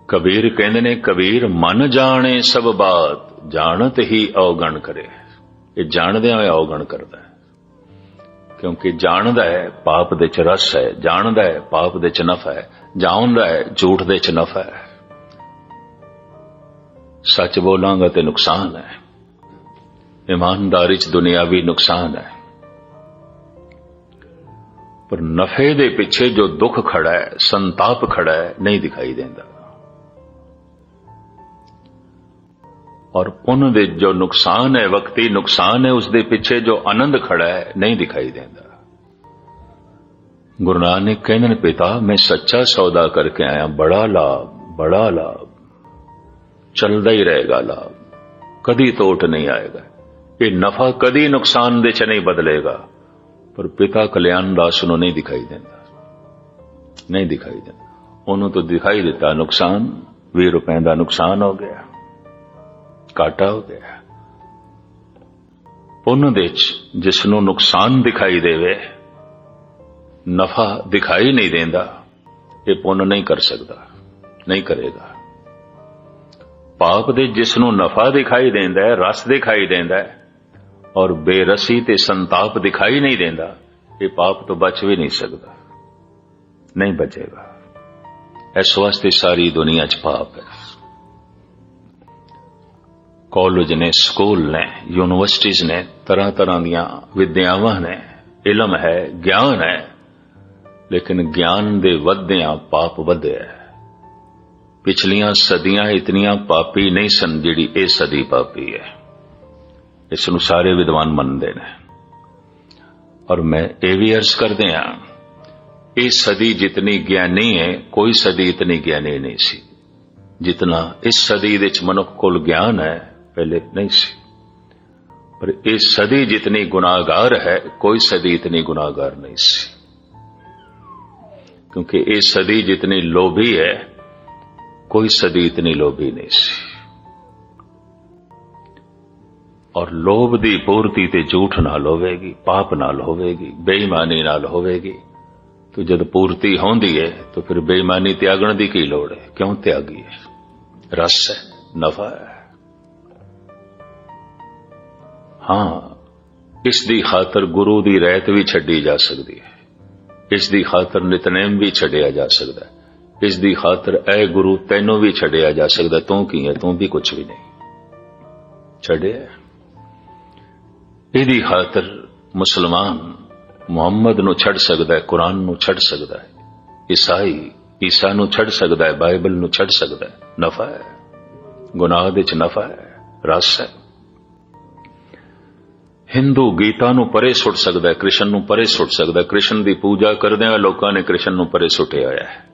ਕਬੀਰ ਕਹਿੰਦੇ ਨੇ, ਕਬੀਰ ਮਨ ਜਾਣੇ ਸਭ ਬਾਤ, ਜਾਣਤ ਹੀ ਔਗਣ ਕਰੇ। ਇਹ ਜਾਣਦਿਆਂ ਹੋਇਆ ਔਗਣ ਕਰਦਾ ਹੈ। ਕਿਉਂਕਿ ਜਾਣਦਾ ਹੈ ਪਾਪ ਦੇ ਚ ਰਸ ਹੈ, ਜਾਣਦਾ ਹੈ ਪਾਪ ਦੇ ਚ ਨਫਾ ਹੈ, ਜਾਣਦਾ ਹੈ ਝੂਠ ਦੇ ਚ ਨਫਾ ਹੈ। ਸੱਚ ਬੋਲਾਂਗਾ ਤੇ ਨੁਕਸਾਨ ਹੈ। ਇਮਾਨਦਾਰੀ ਚ ਦੁਨਿਆਵੀ ਨੁਕਸਾਨ ਹੈ। ਪਰ ਨਫੇ ਦੇ ਪਿੱਛੇ ਜੋ ਦੁੱਖ ਖੜਾ ਹੈ, ਸੰਤਾਪ ਖੜਾ ਹੈ, ਨਹੀਂ ਦਿਖਾਈ ਦਿੰਦਾ। ਔਰ ਪੁੰਨ ਦੇ ਜੋ ਨੁਕਸਾਨ ਹੈ, ਵਕਤੀ ਨੁਕਸਾਨ ਹੈ, ਉਸ ਦੇ ਪਿੱਛੇ ਜੋ ਆਨੰਦ ਖੜਾ ਹੈ, ਨਹੀਂ ਦਿਖਾਈ ਦਿੰਦਾ। ਗੁਰੂ ਨਾਨਕ ਕਹਿੰਦੇ ਨੇ, ਪਿਤਾ, ਮੈਂ ਸੱਚਾ ਸੌਦਾ ਕਰਕੇ ਆਇਆ, ਬੜਾ ਲਾਭ ਬੜਾ ਲਾਭ। ਚੱਲਦਾ ਹੀ ਰਹੇਗਾ ਲਾਭ। ਕਦੀ ਤੋਟ ਨਹੀਂ ਆਏਗਾ। ਇਹ ਨਫਾ ਕਦੀ ਨੁਕਸਾਨ ਦੇ ਚ ਨਹੀਂ ਬਦਲੇਗਾ। ਪਰ ਪਿਤਾ ਕਲਿਆਣ ਦਾਸ ਨੂੰ ਨਹੀਂ ਦਿਖਾਈ ਦਿੰਦਾ। ਨਹੀਂ ਦਿਖਾਈ ਦਿੰਦਾ। ਉਹਨੂੰ ਤਾਂ ਦਿਖਾਈ ਦਿੱਤਾ ਨੁਕਸਾਨ 20 ਰੁਪਏ ਦਾ ਨੁਕਸਾਨ ਹੋ ਗਿਆ। ਘਾਟਾ ਹੋ ਗਿਆ। ਪੁੰਨ ਦੇ ਚ ਜਿਸ ਨੂੰ ਨੁਕਸਾਨ ਦਿਖਾਈ ਦੇਵੇ, ਨਫਾ ਦਿਖਾਈ ਨਹੀਂ ਦਿੰਦਾ, ਇਹ ਪੁੰਨ ਨਹੀਂ ਕਰ ਸਕਦਾ, ਨਹੀਂ ਕਰੇਗਾ। ਪਾਪ ਦੇ ਜਿਸ ਨੂੰ ਨਫਾ ਦਿਖਾਈ ਦਿੰਦਾ ਹੈ ਰਸ ਦਿਖਾਈ ਦਿੰਦਾ ਹੈ ਔਰ ਬੇਰਸੀ ਤੇ ਸੰਤਾਪ ਦਿਖਾਈ ਨਹੀਂ ਦਿੰਦਾ, ਇਹ ਪਾਪ ਤੋਂ ਬਚ ਵੀ ਨਹੀਂ ਸਕਦਾ, ਨਹੀਂ ਬਚੇਗਾ। ਇਸ ਵਾਸਤੇ ਸਾਰੀ ਦੁਨੀਆ 'ਚ ਪਾਪ ਹੈ। ਕਾਲਜ ਨੇ, ਸਕੂਲ ਨੇ ਯੂਨੀਵਰਸਿਟੀਆਂ ਨੇ, ਤਰ੍ਹਾਂ ਤਰ੍ਹਾਂ ਦੀਆਂ ਵਿਦਿਆਵਾਂ ਨੇ, ਇਲਮ ਹੈ, ਗਿਆਨ ਹੈ, ਲੇਕਿਨ ਗਿਆਨ ਦੇ ਵਧਦਿਆਂ ਪਾਪ ਵਧਿਆ ਪਿਛਲੀਆਂ ਸਦੀਆਂ ਇਤਨੀਆਂ ਪਾਪੀ ਨਹੀਂ ਸਨ ਜਿਹੜੀ ਇਹ ਸਦੀ ਪਾਪੀ ਹੈ। ਇਸ ਨੂੰ ਸਾਰੇ ਵਿਦਵਾਨ ਮੰਨਦੇ ਨੇ। ਔਰ ਮੈਂ ਇਹ ਵੀ ਅਰਜ਼ ਕਰਦੇ ਹਾਂ, ਇਹ ਸਦੀ ਜਿਤਨੀ ਗਿਆਨੀ ਹੈ, ਕੋਈ ਸਦੀ ਇਤਨੀ ਗਿਆਨੀ ਨਹੀਂ ਸੀ। ਜਿਤਨਾ ਇਸ ਸਦੀ ਵਿੱਚ ਮਨੁੱਖ ਕੋਲ ਗਿਆਨ ਹੈ ਪਹਿਲੇ ਨਹੀਂ ਸੀ ਪਰ ਇਹ ਸਦੀ ਜਿਤਨੀ ਗੁਨਾਹਗਾਰ ਹੈ ਕੋਈ ਸਦੀ ਇਤਨੀ ਗੁਨਾਹਗਾਰ ਨਹੀਂ ਸੀ क्योंकि ये सदी जितनी लोभी है कोई सदी इतनी लोभी नहीं सी ਔਰ ਲੋਭ ਦੀ ਪੂਰਤੀ ਤੇ ਝੂਠ ਨਾਲ ਹੋਵੇਗੀ ਪਾਪ ਨਾਲ ਹੋਵੇਗੀ ਬੇਈਮਾਨੀ ਨਾਲ ਹੋਵੇਗੀ ਤੋ ਜਦ ਪੂਰਤੀ ਹੁੰਦੀ ਹੈ ਤਾਂ ਫਿਰ ਬੇਈਮਾਨੀ ਤਿਆਗਣ ਦੀ ਕੀ ਲੋੜ ਹੈ ਕਿਉਂ ਤਿਆਗੀ ਹੈ ਰਸ ਹੈ ਨਫਾ ਹੈ ਹਾਂ, ਇਸ ਦੀ ਖਾਤਰ ਗੁਰੂ ਦੀ ਰਹਿਤ ਵੀ ਛੱਡੀ ਜਾ ਸਕਦੀ ਹੈ। ਇਸ ਦੀ ਖਾਤਰ ਨਿਤਨੇਮ ਵੀ ਛੱਡਿਆ ਜਾ ਸਕਦਾ ਹੈ। ਇਸ ਦੀ ਖਾਤਰ ਐ ਗੁਰੂ ਤੈਨੂੰ ਵੀ ਛੱਡਿਆ ਜਾ ਸਕਦਾ ਤੂੰ ਕੀ ਹੈ? ਤੂੰ ਵੀ ਕੁਝ ਵੀ ਨਹੀਂ। ਛੱਡਿਆ ਇਹਦੀ ਖਾਤਰ ਮੁਸਲਮਾਨ ਮੁਹੰਮਦ ਨੂੰ ਛੱਡ ਸਕਦਾ ਹੈ, ਕੁਰਾਨ ਨੂੰ ਛੱਡ ਸਕਦਾ ਹੈ, ਈਸਾਈ, ਈਸਾ ਨੂੰ ਛੱਡ ਸਕਦਾ ਹੈ, ਬਾਈਬਲ ਨੂੰ ਛੱਡ ਸਕਦਾ ਹੈ। ਨਫਾ ਹੈ। ਗੁਨਾਹ ਦੇ ਚ ਨਫਾ ਹੈ। ਰਸ ਹੈ। ਹਿੰਦੂ ਗੀਤਾ ਨੂੰ ਪਰੇ ਸੁੱਟ ਸਕਦਾ ਹੈ, ਕ੍ਰਿਸ਼ਨ ਨੂੰ ਪਰੇ ਸੁੱਟ ਸਕਦਾ ਹੈ। ਕ੍ਰਿਸ਼ਨ ਦੀ ਪੂਜਾ ਕਰਦਿਆਂ ਲੋਕਾਂ ਨੇ ਕ੍ਰਿਸ਼ਨ ਨੂੰ ਪਰੇ ਸੁੱਟਿਆ ਹੋਇਆ ਹੈ।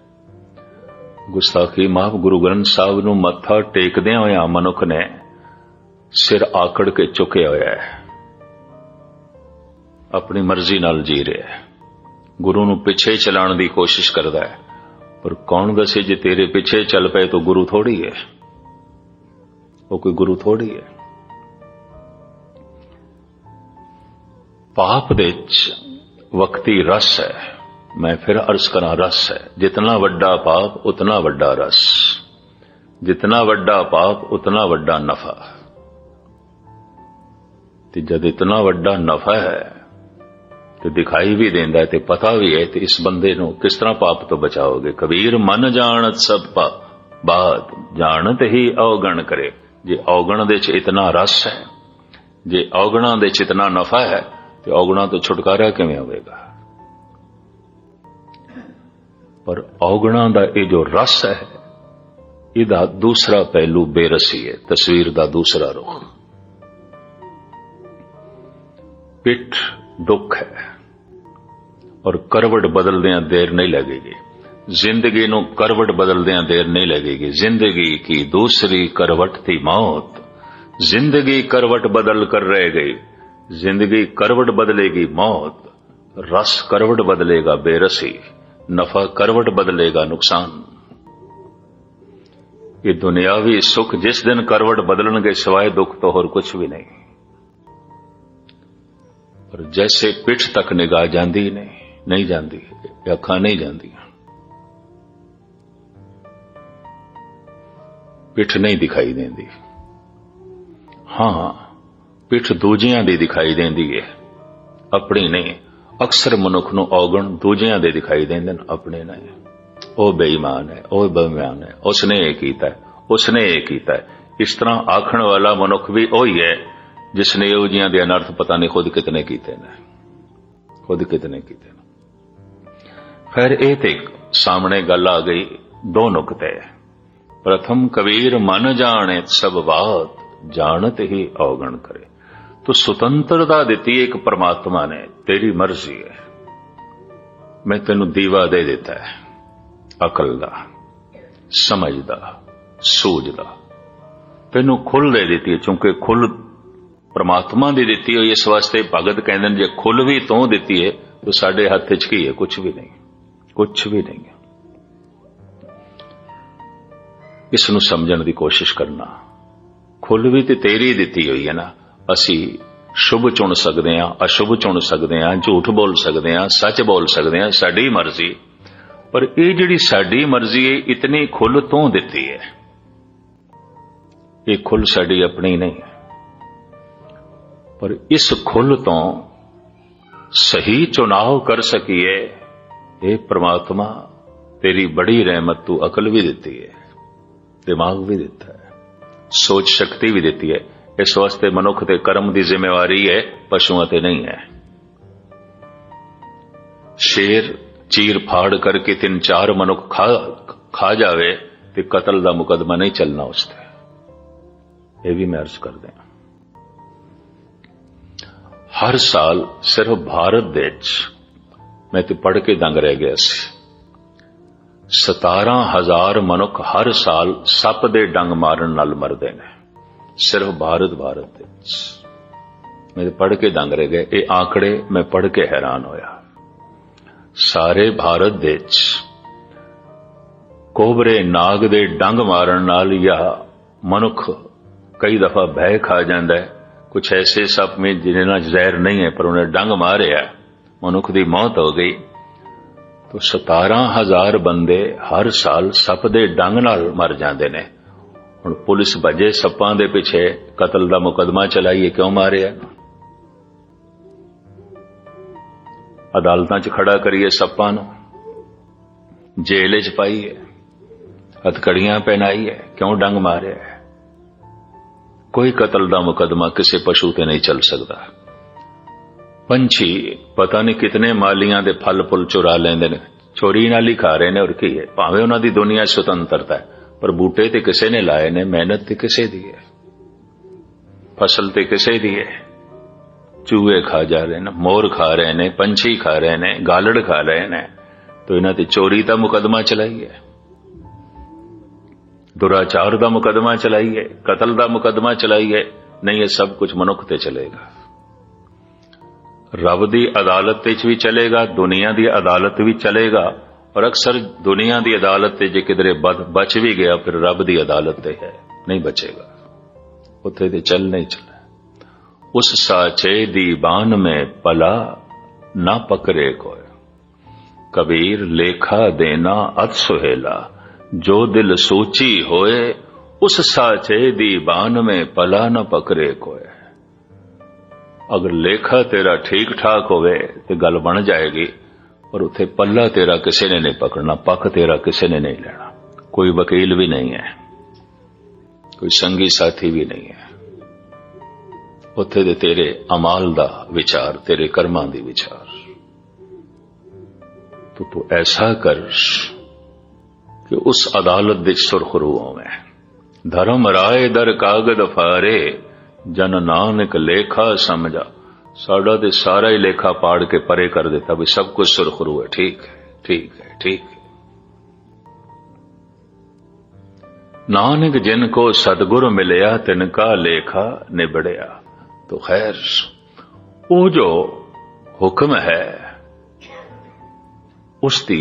ਗੁਸਤਾਖੀ ਮਾਫ ਗੁਰੂ ਗ੍ਰੰਥ ਸਾਹਿਬ ਨੂੰ ਮੱਥਾ ਟੇਕਦਿਆਂ ਹੋਇਆ ਮਨੁੱਖ ਨੇ ਸਿਰ ਆਕੜ ਕੇ ਚੁੱਕਿਆ ਹੋਇਆ ਹੈ। ਆਪਣੀ ਮਰਜ਼ੀ ਨਾਲ ਜੀ ਰਿਹਾ ਹੈ। ਗੁਰੂ ਨੂੰ ਪਿੱਛੇ ਚਲਾਉਣ ਦੀ ਕੋਸ਼ਿਸ਼ ਕਰਦਾ ਹੈ। ਪਰ ਕੌਣ ਦੱਸੇ ਜੇ ਤੇਰੇ ਪਿੱਛੇ ਚੱਲ ਪਏ ਤਾਂ ਗੁਰੂ ਥੋੜੀ ਹੈ। ਉਹ ਕੋਈ ਗੁਰੂ ਥੋੜੀ ਹੈ। ਪਾਪ ਦੇ ਵਿੱਚ ਵਕਤੀ ਰਸ ਹੈ। ਮੈਂ ਫਿਰ ਅਰਜ਼ ਕਰਾਂ ਰਸ ਹੈ। ਜਿਤਨਾ ਵੱਡਾ ਪਾਪ, ਉਤਨਾ ਵੱਡਾ ਰਸ। ਜਿਤਨਾ ਵੱਡਾ ਪਾਪ, ਉਤਨਾ ਵੱਡਾ ਨਫਾ। ਤੇ ਜਦ ਇਤਨਾ ਵੱਡਾ ਨਫਾ ਹੈ, ਤੇ ਦਿਖਾਈ ਵੀ ਦਿੰਦਾ ਤੇ ਪਤਾ ਵੀ ਹੈ ਤੇ ਇਸ ਬੰਦੇ ਨੂੰ ਕਿਸ ਤਰ੍ਹਾਂ ਪਾਪ ਤੋਂ ਬਚਾਓਗੇ। ਕਬੀਰ, ਮਨ ਜਾਣਤ ਸਭ ਪਾਪ। ਬਾਤ ਜਾਣਤ ਹੀ ਔਗਣ ਕਰੇ। ਜੇ ਔਗਣ ਦੇ ਚ ਇਤਨਾ ਰਸ ਹੈ, ਜੇ ਔਗਣਾਂ ਦੇ ਚ ਇਤਨਾ ਨਫਾ ਹੈ ਤੇ ਔਗਣਾਂ ਤੋਂ ਛੁਟਕਾਰਾ ਕਿਵੇਂ ਹੋਵੇਗਾ? ਪਰ ਔਗਣਾ ਦਾ ਇਹ ਜੋ ਰਸ ਹੈ, ਇਹਦਾ ਦੂਸਰਾ ਪਹਿਲੂ ਬੇਰਸੀ ਹੈ, ਤਸਵੀਰ ਦਾ ਦੂਸਰਾ ਰੁਖ। ਪਿੱਠ ਦੁੱਖ ਹੈ ਔਰ ਕਰਵਟ ਬਦਲਦਿਆਂ ਦੇਰ ਨਹੀਂ ਲੱਗੇਗੀ। ਜ਼ਿੰਦਗੀ ਨੂੰ ਕਰਵਟ ਬਦਲਦਿਆਂ ਦੇਰ ਨਹੀਂ ਲੱਗੇਗੀ। ਜ਼ਿੰਦਗੀ ਕੀ ਦੂਸਰੀ ਕਰਵਟ ਦੀ ਮੌਤ। ਜ਼ਿੰਦਗੀ ਕਰਵਟ ਬਦਲ ਕਰ ਰਹਿ ਗਈ। ਜ਼ਿੰਦਗੀ ਕਰਵਟ ਬਦਲੇਗੀ ਮੌਤ, ਰਸ ਕਰਵਟ ਬਦਲੇਗਾ ਬੇਰਸੀ, ਨਫਾ ਕਰਵਟ ਬਦਲੇਗਾ ਨੁਕਸਾਨ। ਇਹ ਦੁਨਿਆਵੀ ਸੁਖ ਜਿਸ ਦਿਨ ਕਰਵਟ ਬਦਲਣਗੇ ਸਿਵਾਏ ਦੁੱਖ ਤੋਂ ਹੋਰ ਕੁਝ ਵੀ ਨਹੀਂ। ਪਰ ਜੈਸੇ ਪਿੱਠ ਤੱਕ ਨਿਗਾਹ ਜਾਂਦੀ ਨਹੀਂ ਨਹੀਂ ਜਾਂਦੀ ਅੱਖਾਂ ਨਹੀਂ ਜਾਂਦੀਆਂ। ਪਿੱਠ ਨਹੀਂ ਦਿਖਾਈ ਦਿੰਦੀ। ਹਾਂ ਪਿੱਠ ਦੂਜਿਆਂ ਦੀ ਦਿਖਾਈ ਦਿੰਦੀ ਹੈ ਆਪਣੀ ਨਹੀਂ, ਅਕਸਰ ਮਨੁੱਖ ਨੂੰ ਔਗਣ ਦੂਜਿਆਂ ਦੇ ਦਿਖਾਈ ਦਿੰਦੇ ਨੇ, ਆਪਣੇ ਨਹੀਂ। ਉਹ ਬੇਈਮਾਨ ਹੈ, ਉਹ ਬੇਈਮਾਨ ਹੈ, ਉਸਨੇ ਇਹ ਕੀਤਾ ਉਸਨੇ ਇਹ ਕੀਤਾ ਇਸ ਤਰ੍ਹਾਂ ਆਖਣ ਵਾਲਾ ਮਨੁੱਖ ਵੀ ਉਹੀ ਹੈ ਜਿਸ ਨੇ ਇਹੋ ਜੀਆਂ ਦੇ ਅਨਰਥ ਪਤਾ ਨਹੀਂ ਖੁਦ ਕਿਤਨੇ ਕੀਤੇ ਨੇ। ਖੁਦ ਕਿਤਨੇ ਕੀਤੇ ਨੇ। ਫਿਰ ਇਹ ਤੇ ਸਾਹਮਣੇ ਗੱਲ ਆ ਗਈ, ਦੋ ਨੁਕਤੇ ਪ੍ਰਥਮ, ਕਬੀਰ ਮਨ ਜਾਣੇ ਸਭ ਬਾਤ, ਜਾਣਤ ਹੀ ਔਗਣ ਕਰੇ। ਤੋ ਸੁਤੰਤਰਤਾ ਦਿੱਤੀ ਇੱਕ ਪਰਮਾਤਮਾ ਨੇ, ਤੇਰੀ ਮਰਜ਼ੀ ਹੈ ਮੈਂ ਤੈਨੂੰ ਦੀਵਾ ਦੇ ਦਿੱਤਾ ਹੈ, ਅਕਲ ਦਾ, ਸਮਝ ਦਾ, ਸੂਝ ਦਾ। ਤੈਨੂੰ ਖੁੱਲ ਦੇ ਦਿੱਤੀ ਹੈ ਕਿਉਂਕਿ ਖੁੱਲ ਪਰਮਾਤਮਾ ਦੀ ਦਿੱਤੀ ਹੋਈ ਇਸ ਵਾਸਤੇ ਭਗਤ ਕਹਿੰਦੇ ਨੇ, ਜੇ ਖੁੱਲ ਵੀ ਤੋਂ ਦਿੱਤੀ ਹੈ ਤਾਂ ਸਾਡੇ ਹੱਥ 'ਚ ਕੀ ਹੈ ਕੁਝ ਵੀ ਨਹੀਂ ਕੁਝ ਵੀ ਨਹੀਂ। ਹੈ ਇਸ ਨੂੰ ਸਮਝਣ ਦੀ ਕੋਸ਼ਿਸ਼ ਕਰਨਾ। ਖੁੱਲ ਵੀ ਤੇ ਤੇਰੀ ਦਿੱਤੀ ਹੋਈ ਹੈ ਨਾ ਅਸੀਂ ਸ਼ੁਭ ਚੁਣ ਸਕਦੇ ਹਾਂ, ਅਸ਼ੁਭ ਚੁਣ ਸਕਦੇ ਹਾਂ, ਝੂਠ ਬੋਲ ਸਕਦੇ ਹਾਂ, ਸੱਚ ਬੋਲ ਸਕਦੇ ਹਾਂ, ਸਾਡੀ ਮਰਜ਼ੀ। ਪਰ ਇਹ ਜਿਹੜੀ ਸਾਡੀ ਮਰਜ਼ੀ ਹੈ, ਇਤਨੀ ਖੁੱਲ ਤੋਂ ਦਿੱਤੀ ਹੈ। ਇਹ ਖੁੱਲ ਸਾਡੀ ਆਪਣੀ ਨਹੀਂ ਪਰ ਇਸ ਖੁੱਲ ਤੋਂ ਸਹੀ ਚੁਣਾਵ ਕਰ ਸਕੀਏ, ਇਹ ਪ੍ਰਮਾਤਮਾ ਤੇਰੀ ਬੜੀ ਰਹਿਮਤ ਤੂੰ ਅਕਲ ਵੀ ਦਿੱਤੀ ਹੈ, ਦਿਮਾਗ ਵੀ ਦਿੱਤਾ ਹੈ ਸੋਚ ਸ਼ਕਤੀ ਵੀ ਦਿੱਤੀ ਹੈ। ਇਸ ਵਾਸਤੇ ਮਨੁੱਖ ਦੇ ਕਰਮ ਦੀ ਜ਼ਿੰਮੇਵਾਰੀ ਹੈ, ਪਸ਼ੂਆਂ ਤੇ ਨਹੀਂ ਹੈ। ਸ਼ੇਰ, ਚੀਰ ਫਾੜ ਕਰਕੇ ਤਿੰਨ ਚਾਰ ਮਨੁੱਖ ਖਾ ਖਾ ਜਾਵੇ ਤੇ ਕਤਲ ਦਾ ਮੁਕਦਮਾ ਨਹੀਂ ਚੱਲਣਾ ਉਸ ਤੇ। ਇਹ ਵੀ ਮੈਂ ਅਰਜ਼ ਕਰਦੇ ਹਾਂ। ਹਰ ਸਾਲ ਸਿਰਫ ਭਾਰਤ ਦੇ ਵਿੱਚ, ਮੈਂ ਤੇ ਪੜ੍ਹ ਕੇ ਦੰਗ ਰਹਿ ਗਿਆ ਸੀ। 17000 ਮਨੁੱਖ ਹਰ ਸਾਲ ਸੱਪ ਦੇ ਡੰਗ ਮਾਰਨ ਨਾਲ ਮਰਦੇ ਨੇ। ਸਿਰਫ ਭਾਰਤ ਭਾਰਤ ਵਿੱਚ। ਮੇਰੇ ਪੜ੍ਹ ਕੇ ਦੰਗ ਰਹਿ ਗਏ ਇਹ ਆંકੜੇ ਮੈਂ ਪੜ੍ਹ ਕੇ ਹੈਰਾਨ ਹੋਇਆ। ਸਾਰੇ ਭਾਰਤ ਦੇ ਵਿੱਚ ਕੋਬਰੇ ਨਾਗ ਦੇ ਡੰਗ ਮਾਰਨ ਨਾਲ ਜਾਂ ਮਨੁੱਖ ਕਈ ਦਫਾ ਭੈ ਖਾ ਜਾਂਦਾ ਹੈ। ਕੁਝ ਐਸੇ ਸੱਪ ਮੇ ਜਿਨ੍ਹਾਂ ਨਾਲ ਜ਼ਹਿਰ ਨਹੀਂ ਹੈ, ਪਰ ਉਹਨੇ ਡੰਗ ਮਾਰਿਆ ਮਨੁੱਖ ਦੀ ਮੌਤ ਹੋ ਗਈ। ਤੋ 17000 ਬੰਦੇ ਹਰ ਸਾਲ ਸੱਪ ਦੇ ਡੰਗ ਨਾਲ ਮਰ ਜਾਂਦੇ ਨੇ। ਹੁਣ ਪੁਲਿਸ ਭਜੇ ਸੱਪਾਂ ਦੇ ਪਿੱਛੇ, ਕਤਲ ਦਾ ਮੁਕਦਮਾ ਚਲਾਈਏ, ਕਿਉਂ ਮਾਰਿਆ? ਅਦਾਲਤਾਂ 'ਚ ਖੜਾ ਕਰੀਏ ਸੱਪਾਂ ਨੂੰ। ਜੇਲ੍ਹ 'ਚ ਪਾਈਏ। ਹਥਕੜੀਆਂ ਪਹਿਨਾਈਏ, ਕਿਉਂ ਡੰਗ ਮਾਰਿਆ? ਕੋਈ ਕਤਲ ਦਾ ਮੁਕਦਮਾ ਕਿਸੇ ਪਸ਼ੂ ਤੇ ਨਹੀਂ ਚੱਲ ਸਕਦਾ। ਪੰਛੀ ਪਤਾ ਨਹੀਂ ਕਿਤਨੇ ਮਾਲੀਆਂ ਦੇ ਫਲ ਫੁੱਲ ਚੁਰਾ ਲੈਂਦੇ ਨੇ। ਚੋਰੀ ਨਾਲ ਹੀ ਖਾ ਰਹੇ ਨੇ, ਔਰ ਕੀ ਹੈ? ਭਾਵੇਂ ਉਹਨਾਂ ਦੀ ਦੁਨੀਆ ਸੁਤੰਤਰਤਾ ਹੈ। ਪਰ ਬੂਟੇ ਤੇ ਕਿਸੇ ਨੇ ਲਾਏ ਨੇ, ਮਿਹਨਤ ਤੇ ਕਿਸੇ ਦੀ ਹੈ। ਫਸਲ ਤੇ ਕਿਸੇ ਦੀ ਹੈ। ਚੂਹੇ ਖਾ ਜਾ ਰਹੇ ਨੇ, ਮੋਰ ਖਾ ਰਹੇ ਨੇ, ਪੰਛੀ ਖਾ ਰਹੇ ਨੇ, ਗਾਲੜ ਖਾ ਰਹੇ ਨੇ, ਤੋ ਇਹਨਾਂ ਤੇ ਚੋਰੀ ਦਾ ਮੁਕਦਮਾ ਚਲਾਈਏ ਦੁਰਾਚਾਰ ਦਾ ਮੁਕਦਮਾ ਚਲਾਈਏ ਕਤਲ ਦਾ ਮੁਕਦਮਾ ਚਲਾਈਏ ਨਹੀਂ ਇਹ ਸਭ ਕੁਝ ਮਨੁੱਖ ਤੇ ਚਲੇਗਾ। ਰੱਬ ਦੀ ਅਦਾਲਤ ਵਿੱਚ ਵੀ ਚਲੇਗਾ, ਦੁਨੀਆ ਦੀ ਅਦਾਲਤ ਵੀ ਚਲੇਗਾ ਔਰ ਅਕਸਰ ਦੁਨੀਆ ਦੀ ਅਦਾਲਤ ਤੇ ਜੇ ਕਿਧਰੇ ਬਚ ਵੀ ਗਿਆ, ਫਿਰ ਰੱਬ ਦੀ ਅਦਾਲਤ ਤੇ ਹੈ, ਨਹੀਂ ਬਚੇਗਾ। ਉੱਥੇ ਤੇ ਚੱਲ ਨਹੀਂ ਚੱਲ ਉਸ ਸਾਚੇ ਦੀ ਬਾਨ ਮੈਂ ਪਲਾ ਨਾ ਪਕਰੇ ਕੋਇ। ਕਬੀਰ ਲੇਖਾ ਦੇਣਾ ਅਤ ਸੁਹੇਲਾ, ਜੋ ਦਿਲ ਸੋਚੀ ਹੋਏ, ਉਸ ਸਾਚੇ ਦੀ ਬਾਨ ਮੈਂ ਪਲਾ ਨਾ ਪਕਰੇ ਕੋਇ। ਅਗਰ ਲੇਖਾ ਤੇਰਾ ਠੀਕ ਠਾਕ ਹੋਵੇ ਤੇ ਗੱਲ ਬਣ ਜਾਏਗੀ ਪਰ ਉੱਥੇ ਪੱਲਾ ਤੇਰਾ ਕਿਸੇ ਨੇ ਨਹੀਂ ਪਕੜਨਾ, ਪੱਖ ਤੇਰਾ ਕਿਸੇ ਨੇ ਨਹੀਂ ਲੈਣਾ। ਕੋਈ ਵਕੀਲ ਵੀ ਨਹੀਂ ਹੈ, ਕੋਈ ਸੰਗੀ ਸਾਥੀ ਵੀ ਨਹੀਂ ਹੈ। ਉੱਥੇ ਦੇ ਤੇਰੇ ਅਮਾਲ ਦਾ ਵਿਚਾਰ, ਤੇਰੇ ਕਰਮਾਂ ਦੀ ਵਿਚਾਰ। ਤੋ ਤੂੰ ਐਸਾ ਕਰ ਕਿ ਉਸ ਅਦਾਲਤ ਦੇ ਸੁਰਖਰੂ ਹੋਵੇਂ। ਧਰਮ ਰਾਏ ਦਰ ਕਾਗਦ ਫਾਰੇ, ਜਨ ਨਾਨਕ ਲੇਖਾ ਸਮਝਾ। ਸਾਡਾ ਤੇ ਸਾਰਾ ਹੀ ਲੇਖਾ ਪਾੜ ਕੇ ਪਰੇ ਕਰ ਦਿੱਤਾ ਵੀ ਸਭ ਕੁਝ ਸੁਰਖਰੂ ਹੈ। ਠੀਕ ਹੈ ਠੀਕ ਹੈ ਠੀਕ ਹੈ। ਨਾਨਕ ਜਿਨ ਕੋ ਸਤਗੁਰ ਮਿਲਿਆ, ਤਿਨ ਕਾ ਲੇਖਾ ਨਿਬੜਿਆ। ਤੋ ਖੈਰ, ਉਹ ਜੋ ਹੁਕਮ ਹੈ, ਉਸ ਦੀ